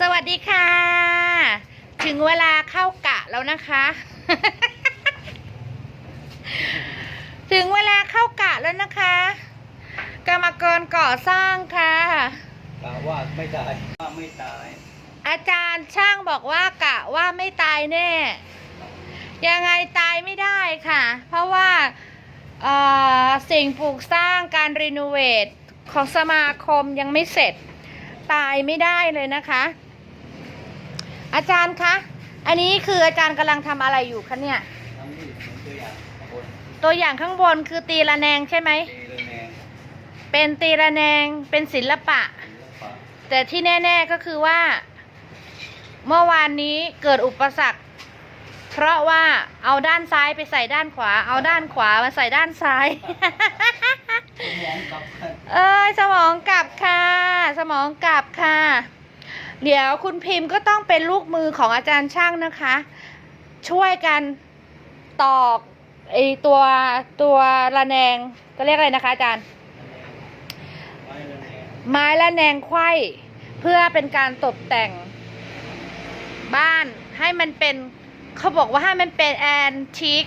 สวัสดีค่ะ ถึงเวลาเข้ากะแล้วนะคะ ถึงเวลาเข้ากะแล้วนะคะ กรรมกรก่อสร้างค่ะกล่าวว่าไม่ตายว่าไม่ตาย อาจารย์ช่างบอกว่ากะว่าไม่ตายแน่ ยังไงตายไม่ได้ค่ะ เพราะว่าเอ่อสิ่งปลูกสร้างการรีโนเวทของสมาคมยังไม่เสร็จตายไม่ได้เลยนะคะ อาจารย์คะ อันนี้คืออาจารย์กำลังทำอะไรอยู่คะเนี่ย ทั้งนี้เป็นตัวอย่างข้างบนตัวอย่างข้างบนคือตีระแนงใช่ไหม ตีเลยแนงเป็นตีระแนงเป็นศิลปะ ศิลปะแต่ที่แน่ ๆก็คือว่า เมื่อวานนี้เกิดอุปสรรค เพราะว่าเอาด้านซ้ายไปใส่ด้านขวา เอาด้านขวามาใส่ด้านซ้ายสมองกลับกัน เอ้ยสมองกลับค่ะ สมองกลับค่ะ เดี๋ยวคุณพิมพ์ก็ต้องเป็นลูกมือของอาจารย์ช่างนะคะ ช่วยกันตอกไอตัวตัวระแนงก็เรียกอะไรนะคะอาจารย์ ไม้และแนงไข้เพื่อเป็นการตกแต่งบ้านให้มันเป็นเขาบอกว่าให้มันเป็นแอนทิก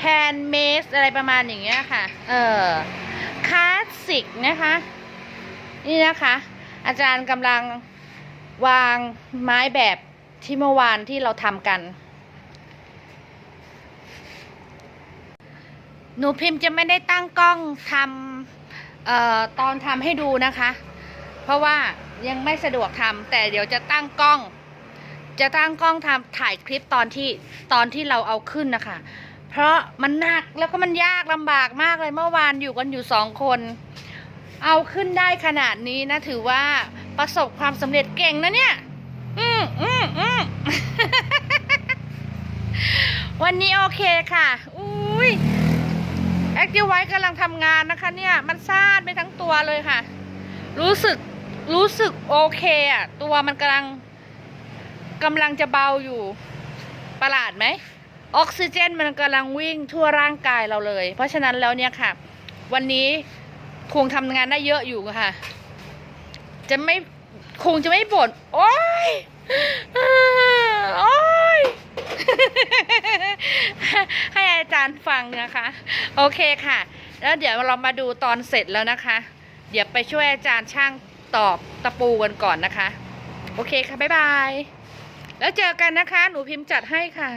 แฮนด์เมดอะไรประมาณอย่างเงี้ยค่ะ เออคลาสสิกนะคะ นี่นะคะ อาจารย์กำลัง วางไม้แบบที่เมื่อวานที่เราทำกัน หนูพิมพ์จะไม่ได้ตั้งกล้องทำออตอนทำให้ดูนะคะ เพราะว่ายังไม่สะดวกทำแต่เดี๋ยวจะตั้งกล้อง จะตั้งกล้องทำถ่ายคลิปตอนที่ตอนที่เราเอาขึ้นนะคะ เพราะมันหนักแล้วก็มันยากลำบากมากเลยเมื่อวานอยู่กันอยู่สองคน เอาขึ้นได้ขนาดนี้นะถือว่า ประสบความสำเร็จเก่งนะเนี่ย อืมอืมอืมวันนี้โอเคค่ะ อุ้ยแอค i ิ e ไว้กำลังทำงานนะคะเนี่ย มันซาดไปทั้งตัวเลยค่ะ รู้สึก รู้สึกโอเคอะ ตัวมันกำลังกำลังจะเบาอยู่ ประหลาดไหม ออกซิเจนมันกำลังวิ่งทั่วร่างกายเราเลย เพราะฉะนั้นแล้วเนี่ยค่ะ วันนี้คงทำงานได้เยอะอยู่ค่ะ จะไม่คงจะไม่บ่นโอ๊ยโอ๊ยให้อาจารย์ฟังนะคะ โอเคค่ะ แล้วเดี๋ยวเรามาดูตอนเสร็จแล้วนะคะ เดี๋ยวไปช่วยอาจารย์ช่างตอกตะปูกันก่อนนะคะ โอเคค่ะ บ๊ายบาย แล้วเจอกันนะคะ หนูพิมพ์จัดให้ค่ะ